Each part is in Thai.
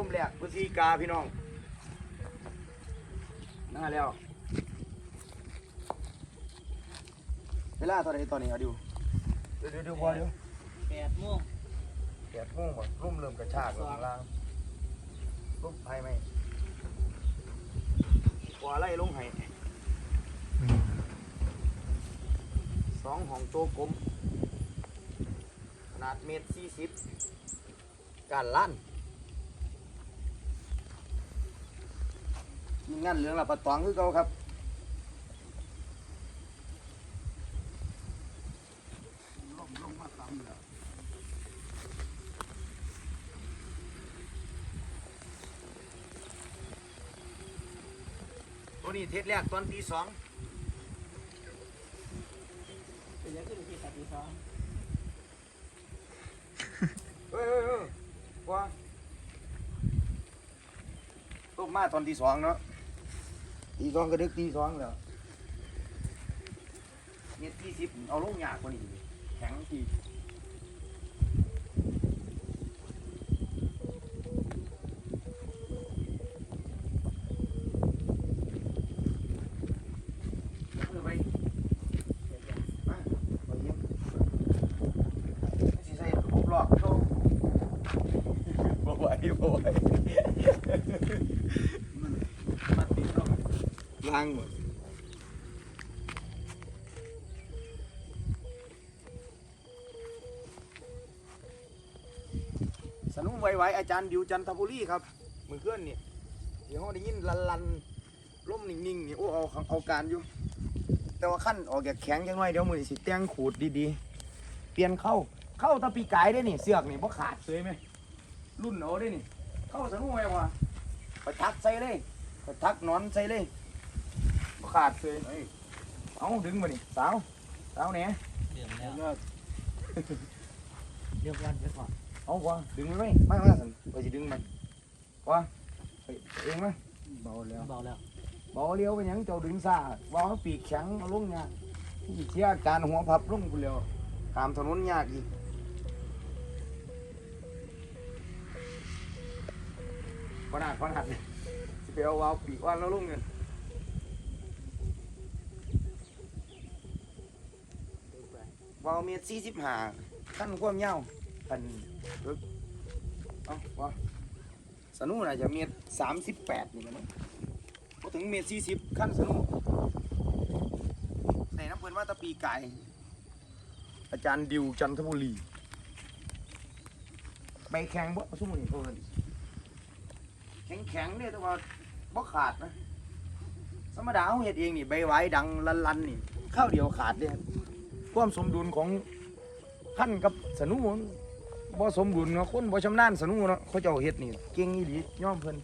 ล่มแรกพฤศจิกาพี่น้องน่าแล้ว เวลาตอนไหนตอนนี้เอาดูเดี๋ยวเดี๋ยวเดี๋ยวพอเดี๋ยวแปดโมงแดดโม่งหมดร่มเริ่มกระชากลงข้างล่างร่มไฟไหมหัวไล่ลงให้สองห้องโตกลมขนาดเมตรสี่สิบการลั่น งานเหลืองละปะตองคือเก่าครับลงลงมาตามแล้วตัวนี้เทสแรกตอนตีสองเป็นยังขึ้นที่สัตว์ที่สองเฮ้ยเฮ้ยเฮ้ยว่าตกมาตอนตีสองเนาะ ตีสองก็ดึกตีสองแล้วเนี่ยตีสิบเอาลงยากกว่านี้แข็งทีเอาไปมาเอาเยี่ยมสิใส่ครบรอบโชว์ บ่ไหวบ่ไหวมันติดต้อง ล้างหมดสนุกไวๆอาจารย์ดิวจันทบุรีครับมือเคลื่อนเนี่ยเดี๋ยวเขาได้ยินลันลันล่มนิ่งๆนี่โอ้เอาเอาการอยู่ แต่ว่าขั้นออกจากแข็งจังหน่อยเดี๋ยวมือสิแต่งขูดดีๆ เปลี่ยนเข้าเข้าตะปีกายได้นี่เสือกนี่บ่ขาดเลยไหมรุ่นเอาได้นี่ เข้าสนุกไวว่ะไปทักใส่เลยไปทักนอนใส่เลยบ่ ขาดเลยเอ้ยเอาดึงมานี่สาวสาวเนี่ยเดือดแล้วเรียกวันไปก่อน เอาว่ะดึงไว้ไหมมามาสันไปสิดึงมันว่ะไปเองไหมเบาแล้วเบาแล้วเบาเลี้ยวไปหยังเจ้าดึงซ่าวางปีกแข็งเอาลงเนี่ยที่เชี่ยการหัวพับลงกูเร็วตามถนนยากอีกขนาดขนาดเลยสิไปเอาวาวปีกว่านแล้วลงเงิน วาลเมตรสี่สิบห้าขั้นความยาวพันลึกเอ้าวะสนุน่าจะเมตรสามสิบแปดนี่แหละมั้งพอถึงเมตรสี่สิบขั้นสนุในน้ำเพิ่นว่าตะปีไก่อาจารย์ดิวจันทบุรีไปแข่งบ่สุ่มนี่เพิ่นแข็งแข็งเนี่ยแต่ว่าบ่ขาดนะธรรมดาเขาเฮ็ดเองนี่ใบไว้ดังลันๆนี่ข้าวเดียวขาดเลย ความสมดุลของขั้นกับสนุมันบ่สมดุลเนาะคนบ่ชำนาญสนุเนาะเขาเจ้าเฮ็ดนี่เก่งอีหลียอมเพิ่น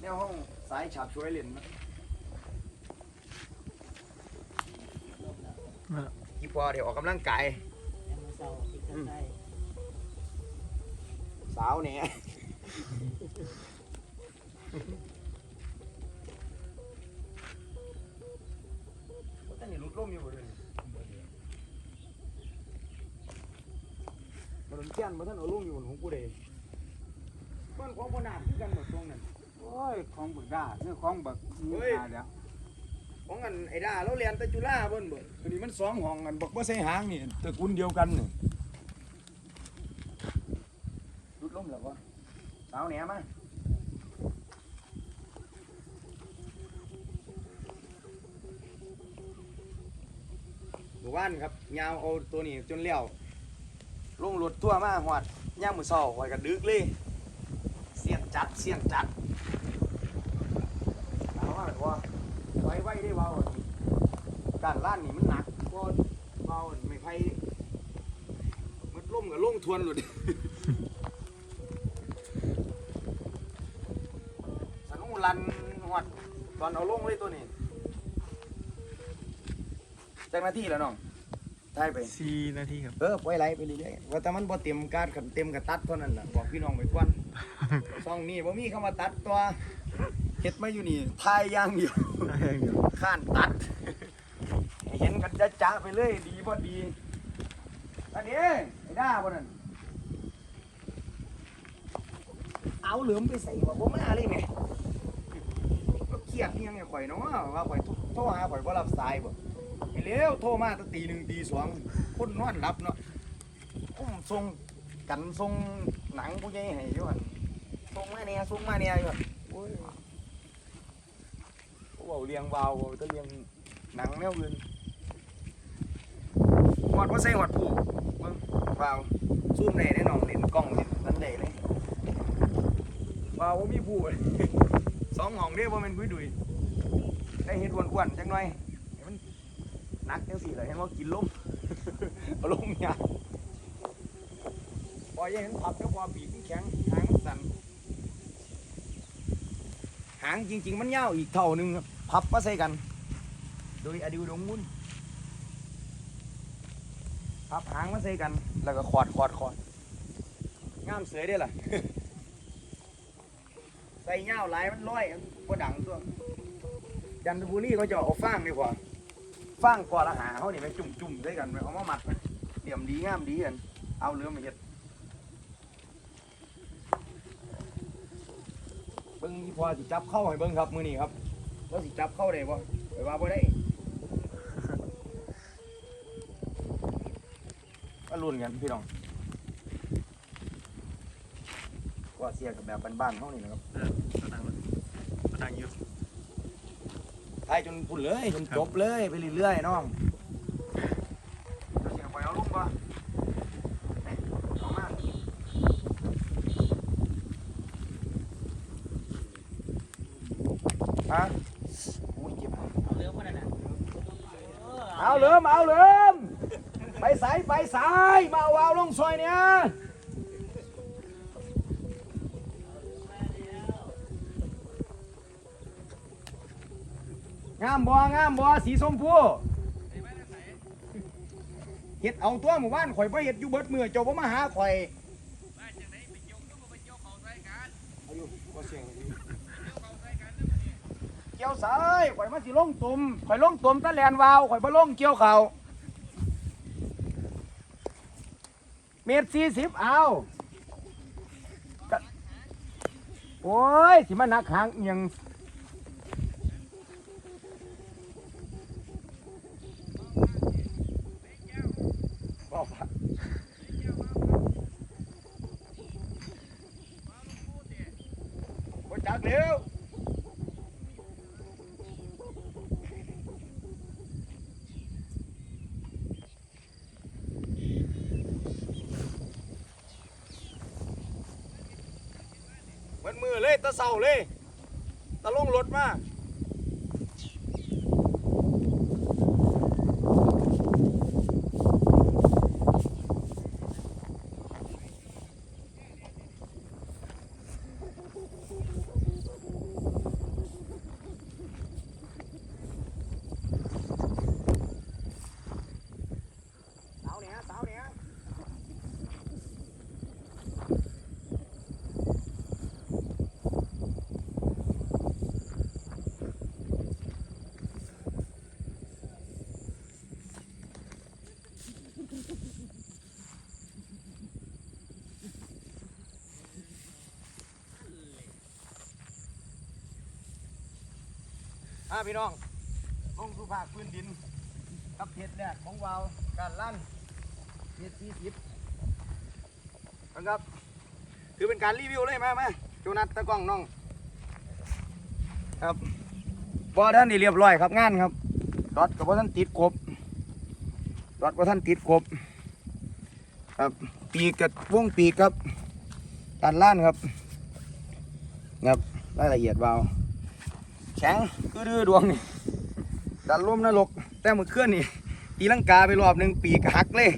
แนวห้องสายฉาบช่วยเล่นนะอีพอเดี๋ยวออกกำลังกายยังมือเศร้าติดกันได้สาวเนี่ย มอยู่บ่เด้อมันเกี้ยนบ่ท่านเอาลงอยู่ของกูเด้บ้านของบ่นาดคือกันหมดตรงนั้นโอ้ยของบักด้าคือของบักเฮ้ยหาแล้วของอันไอ้ดาเราเรียนแต่จุฬาเบิ่นเบิ่ตัวนี้มันสองห้องกันบอกว่าใส่หางนี่ตระกูลเดียวกันนี่ลุดล่มแล้ววะสาวแหนมา หมู่านครับยาวเอาตัวนี้จนเลี้ยวลงรถตัวมาหอดย่างมือเศร้าไว้กันดึกเลยเสียงจัดเสียงจัดเอาว่าแบบว่าไว้ไว้ได้เบาการล่านนี่มันหนักก็เบาไม่ไพ่มันล่มกับล่งทวนหลุดสนุลันหอดตอนเอาลงเลยตัวนี้จากหน้าที่แล้วน้อง ได้ไป สี่นาทีครับ เออปล่อยไหลไปเรื่อยๆว่าแต่มันบ่เต็มการขันเต็มกระตัดเท่านั้นล่ะบอกพี่น้องไปก่อนซองนี้บ่มีคำว่าตัดตัวเฮ็ดมาอยู่นี่ทายอย่างเดียวข้านตัดให้เห็นกันจะจ้าไปเลยดีบ่ดีอันนี้ไอ้ด้าบ่นั่นเหลือมไปใส่ว่าบ่มาเลยแหมก็เครียดเพียงไงข่อยเนาะว่าข่อยโทรหาข่อยบ่รับสายบ่ ไอ้เร็วโทรมาตั้งตีหนึ่งตีสองคนนอนหลับเนาะอุ้มส่งกันส่งหนังผู้ใหญ่ให้อยู่หั่นส่งมาเนี่ยส่งมาเนี่ยอยู่หั่นโอ้ยเว้าเลียงวาวเว้าแตะเลียงหนังแนวอื่นหอดบ่าใส่หอดผู้เบิ่งวาวซูมได้แน่นอนเล่นกล้องเล่นนั่นได้เลยว่าผมมีผู้สองห้องเด้บ่แม่นคุยดุยได้เฮ็ดอ้วนๆจังหน่อย นักจังสี่เลยเห็นว่ากินล้มเอาลมยาพอยังเห็นพับก็พอปีกมันแข็งหางสั่นหางจริง ๆ มันยาวอีกเท่านึงครับพับมาใส่กัน โดยอดิวดงมุนพับหางมาใส่กัน แล้วก็ขอดขอดขอดงามเสยได้ล่ะใส่เงาหลายมันร้อยก็ดังตัวจันทบุรีเขาจะเอาฟางดีกว่า ฟางกอละหาเขานี่ไปจุ่มจุ่มๆด้วยกันไปเอามามัดเดี่ยมดีงามดีกันเอาเรือมาเฮ็ดเบิ้งที่พอสิจับเข้าให้เบิ้งครับมือนี้ครับว่าสิจับเข้าได้บ่ไปว่าบ่ได้มาลุ้นกันพี่น้องก็เสียกับแบบบ้านๆเขานี่นะครับดังอยู่ ไปจนพุ่นเลยจนจบเลยไปเรื่อยๆน้องเสียงไฟเอาลุกป่ะเอามาฮะอุ้ยเจ็บเอาเรื่องมันน่ะเอาเริ่มเอาเริ่มไปสายไปสายมาเอาวาวลงซอยเนี่ย งามบ่งามบ่สีชมพูเฮ็ดเอาตัวหมู่บ้านข่อยบ่เฮ็ดอยู่เบิดมือเจ้าบ่มาหาข่อยเกี่ยวสายข่อยมาสิลงตุ่มข่อยลงตุ่มตะแลนวาวข่อยบ่ลงเกี่ยวเขาเมตรสี่สิบเอาโอ้ยสิมานักหางเอียง บอกว่าบ่จักเร็วเห มือเลยตะเสาเลยตะลงรถมา อ่าพี่น้องลงสู่ภาคพื้นดินกับเพชรแรกของวาวการลั่นเพชรสี่สิบนะครับ ถือเป็นการรีวิวเลยมามาโจนัสตะกล้องน้อง ครับพอท่านนี่เรียบร้อยครับงานครับรถกับพอท่านติดครบรถพอท่านติดครบครับปีกกับวงปีกครับการลั่นครับครับรายละเอียดวาว แข็งคือดื้อดวงนี่ดันร่มนรกแต่เมื่อคืนนี่ตีลังกาไปรอบหนึ่งปีกหักเลย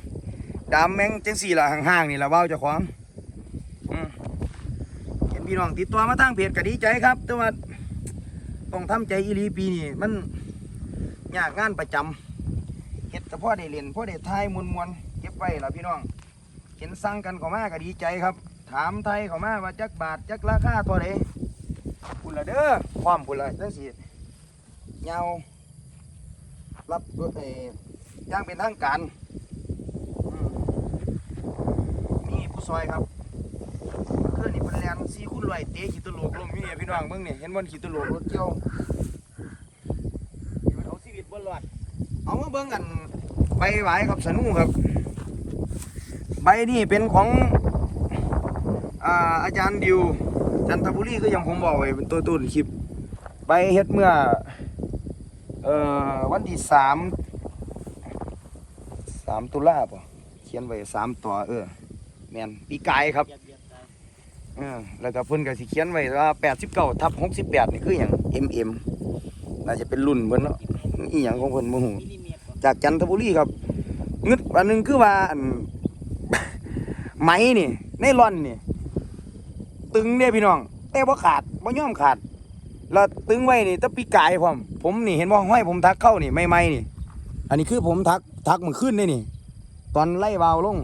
ดามแมงจังสี่ละห่างๆนี่ละเว้าเจ้าของอืมเห็นพี่น้องติดตัวมาทางเพจก็ดีใจครับ แต่ว่าต้องทำใจอีหลีปีนี่มันยากงานประจำเฮ็ดแต่พ่อได้เรียนพ่อได้ทายมวนมวนๆเก็บไว้ละพี่น้อง เห็นสั่งกันเขามาก็ดีใจครับ ถามไทยเขามาว่าจักบาทจักราคาตัวใด พุ่นละเด้อความพุ่นละจังสี่ยารับเอ่อย่างเป็นทางการอืมมีผู้ซอยครับเพื่อนนี่เป็นแลนซีคุณลอยเตะขีดตโลกลมอยู่เนี่ยพี่น้องเบิ่งนี่เห็นบนขีดตโลกรถเกี่ยวอยู่เอาชีวิตบนรอดเอามาเบิ่งกันใบไหวครับสนุครับ ใบนี่เป็นของอาอาจารย์ดิว จันทบุรีคืออย่างผมบอกไว้เป็นตัวต้นคลิปใบเฮ็ดเมื่อ เอ่อวันที่สามสามตุลาป่ะเขียนไว้สามต่อเออ แมนปีกายครับเออแล้วก็เพิ่นก็สิเขียนไว้ว่า89ทับ68นี่คือหยัง MM น่าจะเป็นรุ่นเพิ่นเนาะอีหยังของเพิ่นบ่ฮู้มินิเมตรก่อนจากจันทบุรีครับงึดอันหนึงคือว่าอันไหมนี่ในร่อนนี่ ตึงเด้พี่น้อง แต่บ่ขาดบ่ย่อมขาดแล้วตึงไว้นี่แตะปีกายพร้อมผมนี่เห็นบ่าห้อยผมทักเข้านี่ใหม่นี่ อันนี้คือผมทักทักมื้อคืนนี่นี่ ตอนไล่วาวลง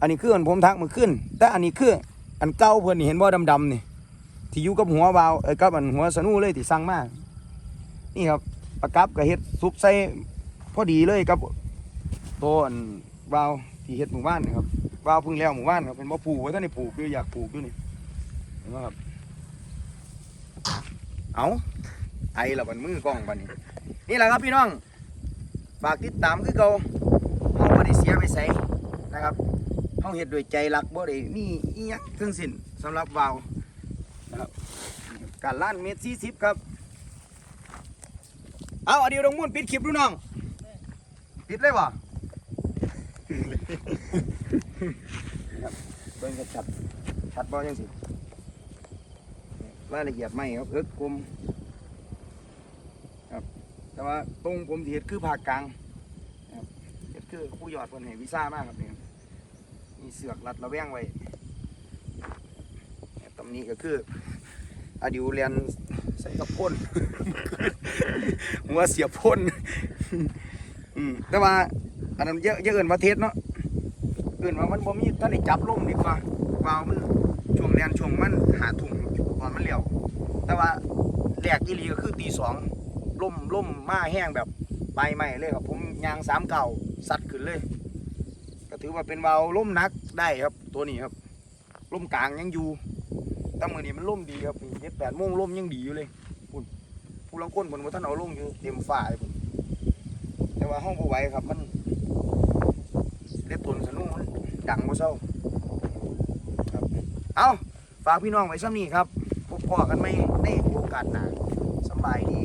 อันนี้คืออันผมทักมื้อคืนแต่อันนี้คืออันเก่าเพิ่อนนี่เห็นบ่าดำๆนี่ ที่อยู่กับหัววาวเอ้ยกับอันหัวสนูเลยที่สั่งมากนี่ครับปลากับก็เฮ็ดซุปใส่พอดีเลยกับตัวอันวาวที่เฮ็ดหมู่บ้านนี่ครับวาวพึ่งแล้วหมู่บ้านครับเป็นบ่ปลูกไว้ท่านได้ปลูกอยู่อยากปลูกอยู่นี่ เห็นบ่ครับ เอาไอละบันมือกล้องบันนี้ นี่แหละครับพี่น้อง ฝากติดตามคือเก่าเฮาบ่ได้เสียไปไสนะครับเฮาเฮ็ดด้วยใจรักบ่ได้มีอีหยังทั้งสิ้นสำหรับวาวนะครับการล้านเมตร40ครับ เอาอดีตรงมุ่นปิดคลิปดูน้อง ปิดเลยบ่ครับเบิ่งชัดๆชัดบ่ยังสิ รายละเอียดไม่ครับเอิกกลมครับ แต่ว่าตรงผมทีเห็ดคือภาคกลางครับเห็ดคือผู้ยอดเพิ่นให้วีซ่ามากครับนี่ครับมีเสือกรัดระแวงไว้ตำนี้ก็คืออดิวเรียนใส่กระพ่นหัวเสียพ่นอืมแต่ว่าอันนั้นเยอะเยอะเกินว่าเทศเนาะเกินว่ามันบ่มีท่าได้จับลมดีกว่าวาวมันช่วงแรนช่วงมันหาถุง อนมันเหลียว แต่ว่าแรกอีหลีก็คือตีสองล่มล่มมาแห้งแบบใบใหม่เลยครับผมยางสามเก่าสัดขึ้นเลย ก็ถือว่าเป็นวาล่มนักได้ครับตัวนี้ครับล่มกลางยังอยู่แต่มือนี้มันล่มดีครับเจ็ดแปดโมงล่มยังดีอยู่เลยผู้ลังก้นบนว่าท่านเอาลงอยู่เต็มฝ่ายพุ่นแต่ว่าห้องผู้ไหวครับมันเล็บตนสนุมันดังบ่เศร้าครับเอาฝากพี่น้องไว้ซ้ำนี้ครับ พบพ่อกันไหมในโอกาสหน้าสบายดี